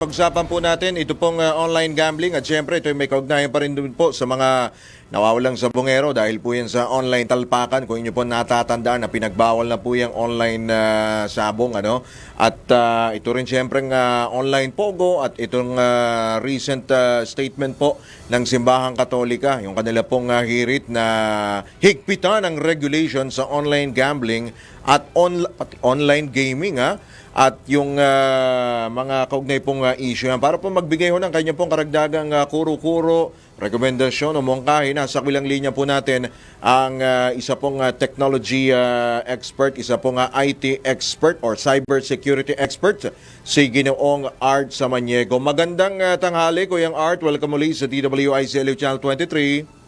Pag-usapan po natin, ito pong uh, online gambling at syempre ito ay may kaugnayan pa rin po sa mga nawawalang sabongero dahil po yan sa online talpakan. Kung inyo po natatandaan na pinagbawal na po yung online uh, sabong. Ano? At uh, ito rin syempre uh, online pogo at itong uh, recent uh, statement po ng Simbahang Katolika, yung kanila pong uh, hirit na higpitan ang regulation sa online gambling at on, pati online gaming. Ha? at yung ah, mga kaugnay pong ah, issue yan. Para po magbigay ho ng kanya pong karagdagang ah, kuro-kuro, rekomendasyon o mongkahi, nasa bilang linya po natin ang ah, isa pong ah, technology ah, expert, isa pong ah, IT expert or cyber security expert, si Ginoong Art Samaniego. Magandang ah, tanghali, Kuyang Art. Welcome muli sa DWICLU Channel 23.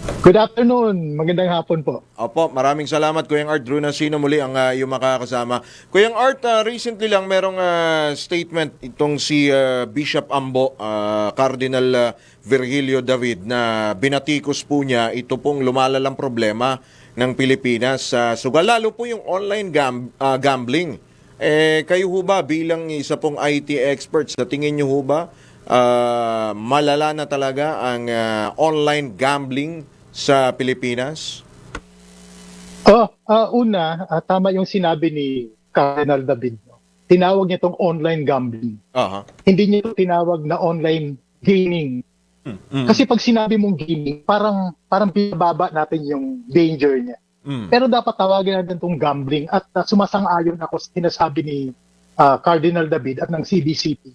Good afternoon. Magandang hapon po. Opo, maraming salamat Kuyang Art Drew Nasino muli ang uh, iyong makakasama. Kuyang Art, ah, recently lang merong ah, statement itong si ah, Bishop Ambo, ah, Cardinal ah, Virgilio David na binatikos po niya ito pong lumalalang problema ng Pilipinas. sa sugal lalo po yung online gam- ah, gambling. Eh, kayo ho ba bilang isa pong IT expert, sa tingin niyo ho ba ah, malala na talaga ang ah, online gambling sa Pilipinas? Oh, ah, una, ah, tama yung sinabi ni Cardinal David. No? Tinawag niya itong online gambling. Aha. Hindi niya ito tinawag na online gaming. Mm. Kasi pag sinabi mong gaming, parang parang binababa natin yung danger niya. Mm. Pero dapat tawagin natin itong gambling at ah, sumasang-ayon ako sa sinasabi ni ah, Cardinal David at ng CBCP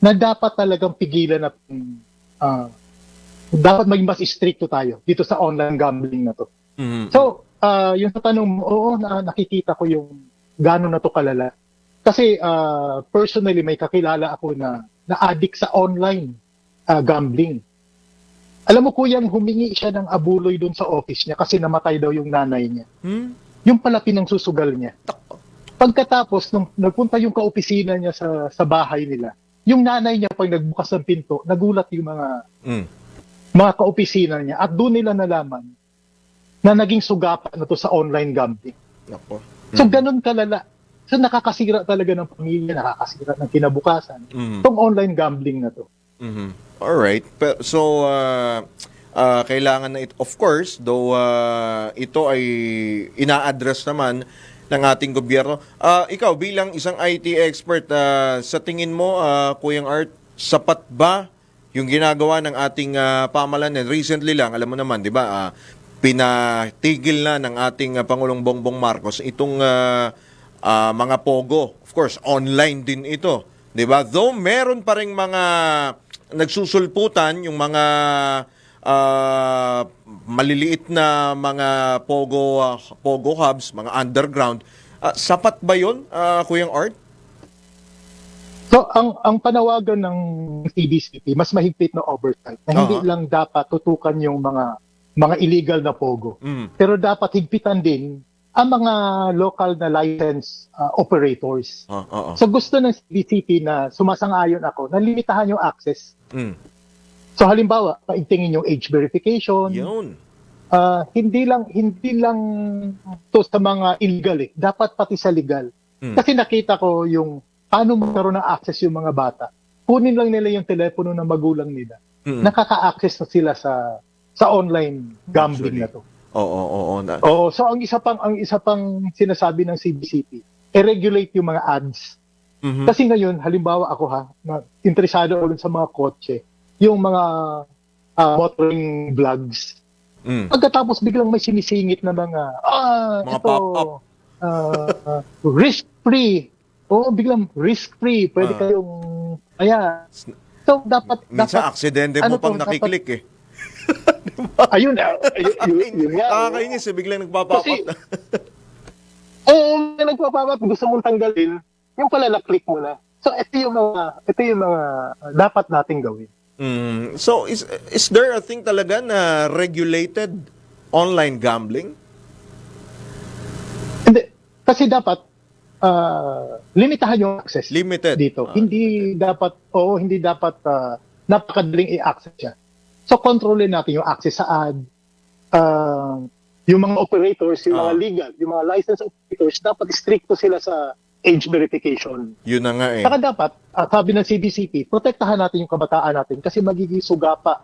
na dapat talagang pigilan natin ah, dapat maging mas stricto tayo dito sa online gambling na to. Mm. So, ah yung sa tanong mo, oo, na, nakikita ko yung gano'n na to kalala. Kasi ah, personally, may kakilala ako na na-addict sa online ah, gambling. Alam mo, kuyang humingi siya ng abuloy doon sa office niya kasi namatay daw yung nanay niya. Hmm? Yung pala pinangsusugal niya. Pagkatapos, nung nagpunta yung kaopisina niya sa, sa bahay nila, yung nanay niya pag nagbukas ng pinto, nagulat yung mga Mm. Mga kaopisina niya at doon nila nalaman na naging sugapan na to sa online gambling. Nako. So ganun kalala. So nakakasira talaga ng pamilya, nakakasira ng kinabukasan. Mm. Itong online gambling na to. Mhm. All right. Pero so uh, uh, kailangan na it of course though uh, ito ay ina-address naman ng ating gobyerno. Uh, ikaw bilang isang IT expert uh, sa tingin mo uh, Kuyang Art sapat ba yung ginagawa ng ating uh, pamahalaan recently lang alam mo naman 'di ba uh, pinatigil na ng ating uh, Pangulong Bongbong Marcos itong uh, uh, mga pogo. Of course, online din ito. 'Di ba? Though meron pa ring mga nagsusulputan yung mga ah, maliliit na mga pogo ah, pogo hubs, mga underground. Ah, sapat ba 'yon, ah, Kuyang Art? So ang ang panawagan ng CBCP, mas mahigpit na oversight. Na hindi Aha. lang dapat tutukan yung mga mga illegal na pogo. Mm. Pero dapat higpitan din ang mga local na license uh, operators. Ah, oo. So gusto ng CBCP na sumasang-ayon ako na limitahan yung access. Mm. So halimbawa, paigtingin yung age verification. 'Yun. Ah, hindi lang hindi lang to sa mga illegal eh. Dapat pati sa legal. Mm. Kasi nakita ko yung paano magkaroon ng access yung mga bata. Kunin lang nila yung telepono ng magulang nila. Mm. Nakaka-access na sila sa sa online gambling Actually. na to. Oo, oo, oo. Na- Oo, so ang isa pang ang isa pang sinasabi ng CBCP, i-regulate yung mga ads. Mhm. Kasi ngayon, halimbawa ako ha, na interesado dun sa mga kotse, yung mga ah, motoring vlogs. Mm. Pagkatapos biglang may sinisingit na mga, ah, Mga ito, pop-up. ah, risk-free. Oo, biglang risk-free. Pwede Ah. kayong, ayan. So, dapat, Minsan dapat, aksidente mo ano pang to, nakiklik eh. ayun, ah, ayun, yun, yun nga. oo. Nakakainis eh, biglang nagpapapap Kasi-. Oo, may nagpapapat, gusto mong tanggalin, yung pala na-click mo na. So, ito yung mga, ito yung mga uh, dapat nating gawin. Mm. So is is there a thing talaga na regulated online gambling? Hindi, kasi dapat, uh, limitahan yung access Limited. dito. Ah. Hindi dapat, oo, hindi dapat uh, napakadaling i-access siya. So, kontrolin natin yung access sa ad, uh, yung mga operators, yung mga Ah. legal, yung mga licensed operators, dapat stricto sila sa age verification. Yun na nga eh. Saka dapat, ah, sabi ng CDCP, protektahan natin yung kabataan natin kasi magiging suga pa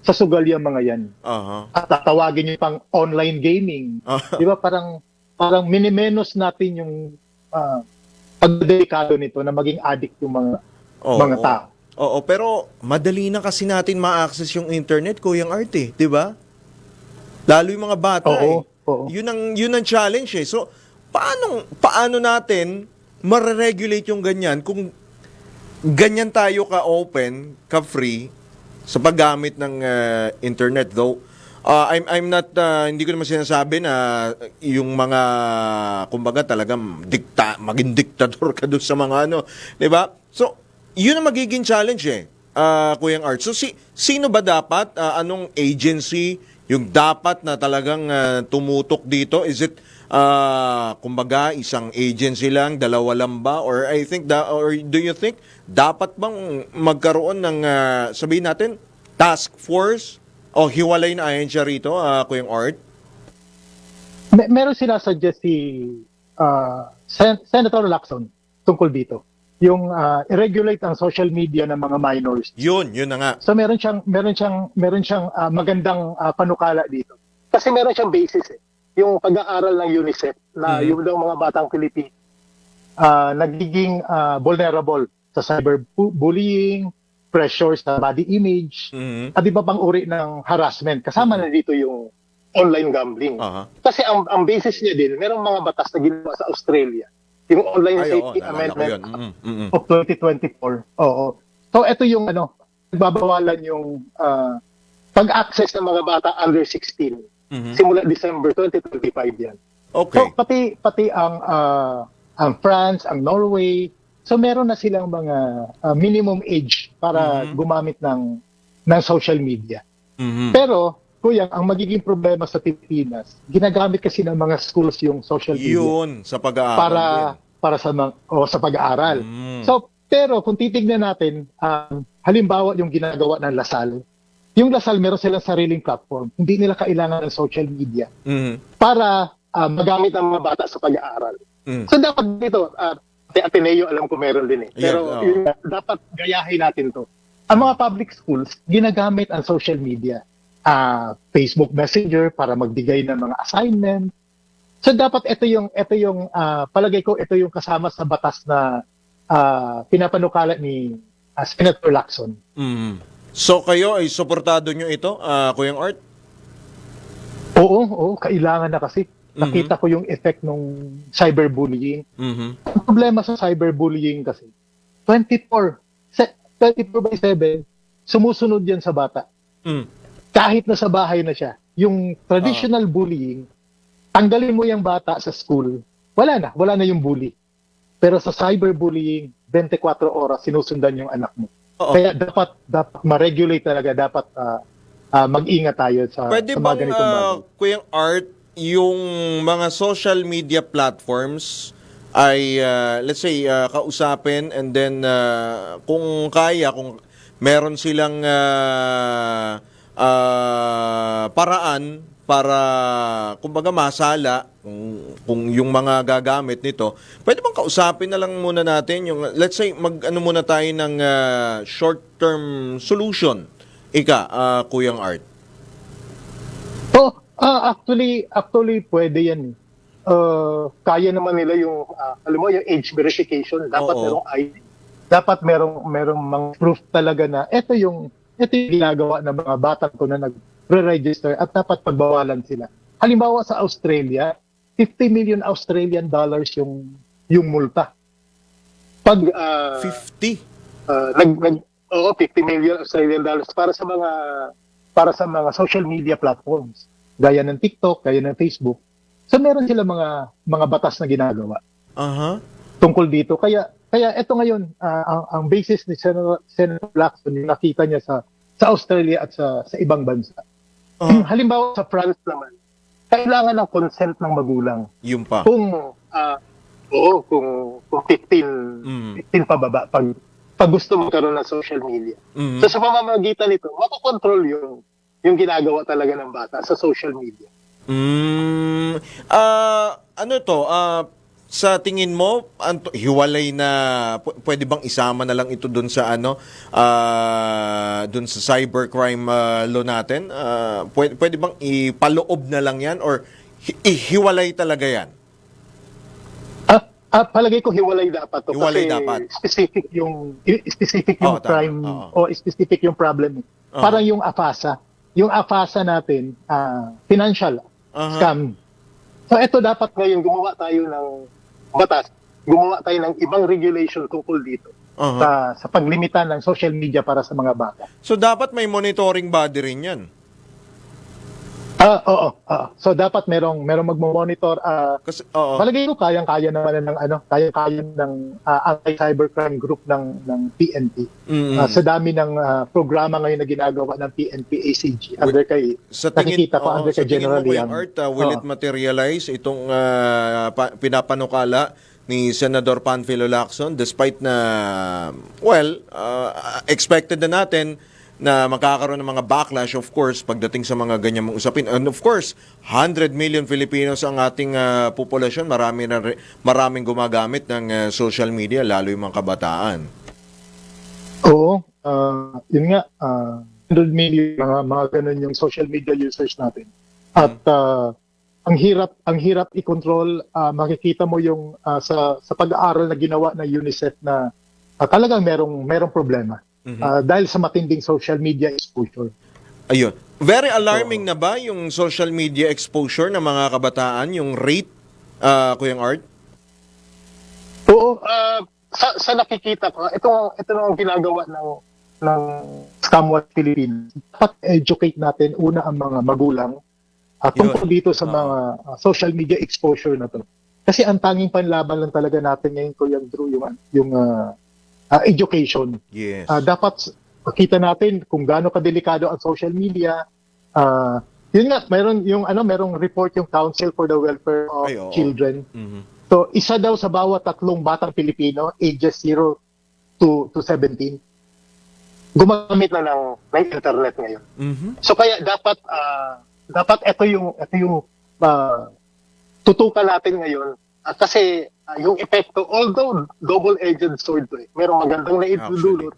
sa sugal yung mga yan. Aha. At tatawagin nyo pang online gaming. Aha. Di ba parang parang minimenos natin yung uh, pagdelikado nito na maging addict yung mga Oo, mga tao. Oo, pero madali na kasi natin ma-access yung internet, Kuyang Art eh, 'di ba? Lalo yung mga bata Oo, eh. oo. Yun ang yun ang challenge eh. So, paano paano natin mare-regulate yung ganyan kung ganyan tayo ka-open, ka-free sa paggamit ng uh, internet though uh, I'm I'm not uh, hindi ko naman sinasabi na yung mga kumbaga talagang dikta maging diktador ka doon sa mga ano, 'di ba? So, yun ang magiging challenge eh. Uh, Kuyang Art. So si sino ba dapat uh, anong agency yung dapat na talagang uh, tumutok dito? Is it uh, kumbaga isang agency lang, dalawa lang ba or I think da, or do you think dapat bang magkaroon ng uh, sabihin natin task force o hiwalay na ahensya rito, uh, Kuyang Art? Mer- meron sila suggest si ah, Sen- Senator Lacson tungkol dito. Yung ah, i-regulate ang social media ng mga minors. Yun, yun na nga. So meron siyang meron siyang meron siyang ah, magandang ah, panukala dito. Kasi meron siyang basis eh. Yung pag-aaral ng UNICEF na Mhm. yung daw mga batang Pilipino ah, nagiging ah, vulnerable sa cyberbullying, pressure sa body image, Mhm. at iba pang uri ng harassment. Kasama na dito yung online gambling. Aha. Kasi ang, ang basis niya din, merong mga batas na ginawa sa Australia. Yung Online Ay, oo, Safety ko Amendment yun. Mhm, mhm. of 2024. Oo. So ito yung ano, nagbabawalan yung ah, pag-access ng mga bata under 16 Mhm. simula December 2025 yan. Okay. So pati pati ang ah, ang France, ang Norway, so meron na silang mga ah, minimum age para Mhm. gumamit ng ng social media. Mhm. Pero kuya, ang magiging problema sa Pilipinas, ginagamit kasi ng mga schools yung social media Yun, sa pag-aaral para para sa mga o sa pag-aaral. din. Mm. So, pero kung titignan natin, um, halimbawa yung ginagawa ng Lasal, yung Lasal meron silang sariling platform. Hindi nila kailangan ng social media Mhm. para ah, magamit ang mga bata sa pag-aaral. Mm. So dapat dito, uh, Ateneo alam ko meron din eh. Pero Yeah, oo. yun, dapat gayahin natin to. Ang mga public schools, ginagamit ang social media. ah Facebook Messenger para magbigay ng mga assignment. So dapat ito yung ito yung ah, palagay ko ito yung kasama sa batas na ah, pinapanukala ni ah, Senator Lacson. Mhm. So kayo ay suportado nyo ito, ah, Kuyang Art? Oo, oo, kailangan na kasi. Nakita ko yung effect ng cyberbullying. Mhm. Ang problema sa cyberbullying kasi, 24, se- 24 by 7, sumusunod yan sa bata. Mm. Kahit na sa bahay na siya. Yung traditional bullying, tanggalin mo yung bata sa school, wala na, wala na yung bully. Pero sa cyberbullying, 24 oras sinusundan yung anak mo. Oo. Kaya dapat dapat ma-regulate talaga, dapat ah, ah, mag-ingat tayo sa, Pwede sa mga bang, ganitong bagay. ah, Kuyang Art, yung mga social media platforms ay, ah, let's say, ah, kausapin and then ah, kung kaya, kung meron silang ah, ah, paraan para, kumbaga, masala kung, kung yung mga gagamit nito, pwede bang kausapin na lang muna natin yung, let's say, mag-ano muna tayo ng ah, short-term solution. Ika, ah, Kuyang Art. Oh, ah, actually, actually pwede yan. Uh, kaya naman nila yung, ah, alam mo, yung age verification. Dapat Oo. merong ID. Dapat merong, merong mga proof talaga na ito yung, ito yung ginagawa ng mga bata ko na nag-re-register at dapat pagbawalan sila. Halimbawa sa Australia, 50 million Australian dollars yung yung multa. Pag ah, 50. uh, nag, nag oo, 50 million Australian dollars para sa mga para sa mga social media platforms gaya ng TikTok, gaya ng Facebook. So meron sila mga mga batas na ginagawa Aha. tungkol dito. Kaya kaya ito ngayon ah, ang, ang basis ni Senator, Senator Lacson yung nakita niya sa sa Australia at sa sa ibang bansa. Ah, Halimbawa sa France naman, kailangan ng consent ng magulang. yun pa. Kung ah, oo, kung kung 15 Mm. 15 pababa pag pag gusto magkaroon ng social media. Mm. So sa pamamagitan nito, makokontrol yung yung ginagawa talaga ng bata sa social media. Mm. Ah, ano to? Ah, sa tingin mo, anto, hiwalay na, pwede bang isama na lang ito dun sa ano, ah, dun sa cybercrime ah, law natin? Ah, pwede, pwede bang ipaloob na lang yan or hi- ihiwalay talaga yan? Ah, ah, palagay ko hiwalay dapat to Hiwalay kasi dapat. specific yung specific Oo, yung tama. crime Oo. o specific yung problem. Oo. Parang yung AFASA. Yung AFASA natin, ah, financial Aha. scam. So ito dapat ngayon gumawa tayo ng batas, gumawa tayo ng ibang regulation tungkol dito Aha. sa sa paglimitan ng social media para sa mga bata. So dapat may monitoring body rin yan. Ah, oo, oo. So dapat merong merong magmo-monitor ah Kasi, oo. Palagay ko kayang-kaya naman ng ano, kayang-kaya ng ah, anti-cybercrime group ng ng PNP. Mm. Ah, sa dami ng ah, programa ngayon na ginagawa ng PNP ACG under kay Sa tingin, nakikita ko oo, under sa kay tingin mo General Liang. Art, uh, will Oo. it materialize itong uh, pa- pinapanukala ni Senador Panfilo Lacson despite na, well, uh, expected na natin na magkakaroon ng mga backlash of course pagdating sa mga ganyan mong usapin. And of course, 100 million Filipinos ang ating uh, populasyon. Marami na, maraming gumagamit ng uh, social media, lalo yung mga kabataan. Oo, ah, yun nga, ah, 100 million mga mga ganun yung social media users natin. At ah, ang hirap ang hirap i-control, ah, makikita mo yung ah, sa sa pag-aaral na ginawa ng UNICEF na ah, talagang merong merong problema. Ah, dahil sa matinding social media exposure. Ayun. Very alarming na ba yung social media exposure ng mga kabataan, yung rate, uh, Kuyang Art? Oo, ah, sa, sa nakikita ko, ito ito ang ginagawa ng ng Scamwatch Philippines. Dapat educate natin una ang mga magulang at tungkol dito sa mga ah, social media exposure na to. Kasi ang tanging panlaban lang talaga natin ngayon ko yung Drew yung yung ah, ah, education. Yes. Ah, dapat makita natin kung gaano kadelikado ang social media. Ah, yun nga, meron yung ano, merong report yung Council for the Welfare of Ay, oo. Children. Mhm. So, isa daw sa bawat tatlong batang Pilipino, ages 0 to, to 17, gumamit na ng, ng internet ngayon. Mhm. So, kaya dapat, ah, dapat ito yung, ito yung ah, tutukan natin ngayon. Ah, kasi ah, yung epekto, although double-edged sword to eh, merong magandang na idudulot,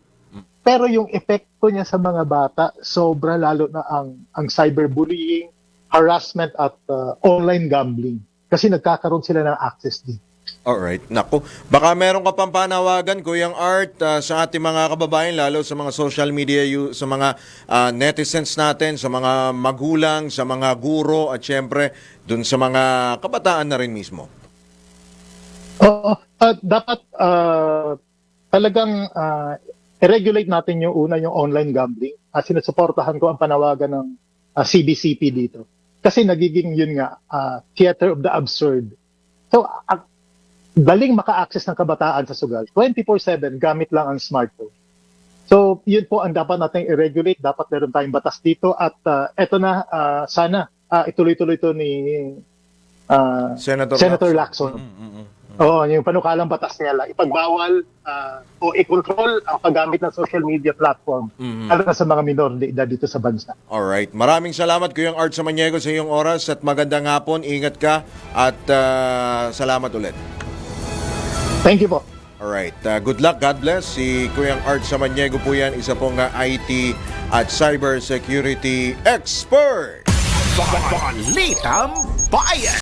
pero yung epekto niya sa mga bata, sobra lalo na ang, ang cyberbullying, harassment at ah, online gambling. Kasi nagkakaroon sila ng access din. Alright. Naku. Baka meron ka pang panawagan, Kuyang Art, uh, sa ating mga kababayan, lalo sa mga social media, sa mga uh, netizens natin, sa mga magulang, sa mga guro, at syempre, dun sa mga kabataan na rin mismo. Oo, at dapat ah, talagang ah, i-regulate natin yung una yung online gambling. At sinusuportahan ko ang panawagan ng ah, CBCP dito. Kasi nagiging yun nga, ah, theater of the absurd. So, ah, daling maka-access ng kabataan sa sugal. 24-7, gamit lang ang smartphone. So, yun po ang dapat natin i-regulate. Dapat meron tayong batas dito. At ah, eto na, ah, sana ah, ituloy-tuloy to ni ah, Senator, Senator Lacson. Mm, mm, mm. Oo, yung panukalang batas nila, ipagbawal ah, o i-control ang paggamit ng social media platform Mhm. lalo na sa mga minor de edad dito sa bansa. Alright. Maraming salamat, Kuyang Art Samaniego, sa iyong oras at magandang hapon. Ingat ka at uh, salamat ulit. Thank you po. Alright. Uh, good luck. God bless. Si Kuyang Art Samaniego po yan, isa pong uh, IT at cybersecurity expert. Balitang Bayan!